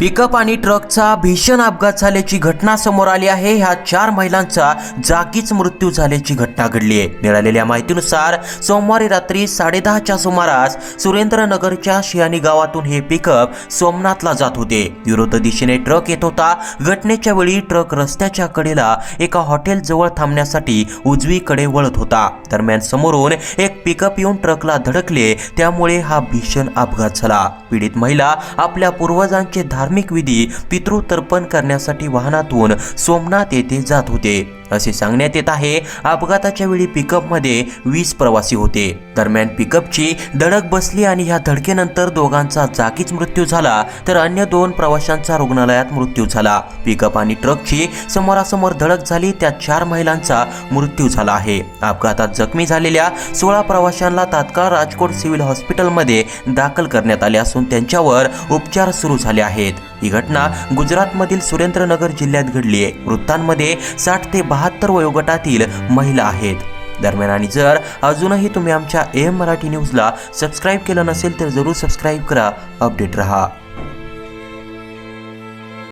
Pickup आणि ट्रकचा भीषण अपघात झाल्याची घटना समोर आली आहे. ह्या चार महिलांचा जागीच मृत्यू झाल्याची घटना घडली आहे. मिळालेल्या माहितीनुसार सोमवारी रात्री साडेदहाच्या सुमारास सुरेंद्रनगरच्या शियानी गावातून हे पिकअप सोमनाथला जात होते. विरुद्ध दिशेने ट्रक येत होता. घटनेच्या वेळी ट्रक रस्त्याच्या कडेला एका हॉटेल जवळ थांबण्यासाठी उजवीकडे वळत होता. दरम्यान समोरून एक पिकअप येऊन ट्रकला धडकले त्यामुळे हा भीषण अपघात झाला. पीडित महिला आपल्या पूर्वजांचे धार्मिक विधी पितृतर्पण करण्यासाठी वाहनातून सोमनाथ येथे जात होते. असे सांगण्यात येत आहे अपघाताच्या वेळी पिकअपमध्ये वीस प्रवासी होते. दरम्यान पिकअपची धडक बसली आणि ह्या धडकेनंतर दोघांचा जागीच मृत्यू झाला तर अन्य दोन प्रवाशांचा रुग्णालयात मृत्यू झाला. पिकअप आणि ट्रकची समोरासमोर धडक झाली त्यात चार महिलांचा मृत्यू झाला आहे. अपघातात जखमी झालेल्या सोळा प्रवाशांना तात्काळ राजकोट सिव्हिल हॉस्पिटलमध्ये दाखल करण्यात आले असून त्यांच्यावर उपचार सुरू झाले आहेत. ही घटना गुजरातमधील सुरेंद्रनगर जिल्ह्यात घडली आहे. वृत्तांमध्ये साठ ते बहात्तर वयोगटातील महिला आहेत. दरम्यान आणि जर अजूनही तुम्ही आमच्या एम मराठी न्यूजला सबस्क्राईब केलं नसेल तर जरूर सबस्क्राईब करा. अपडेट रहा.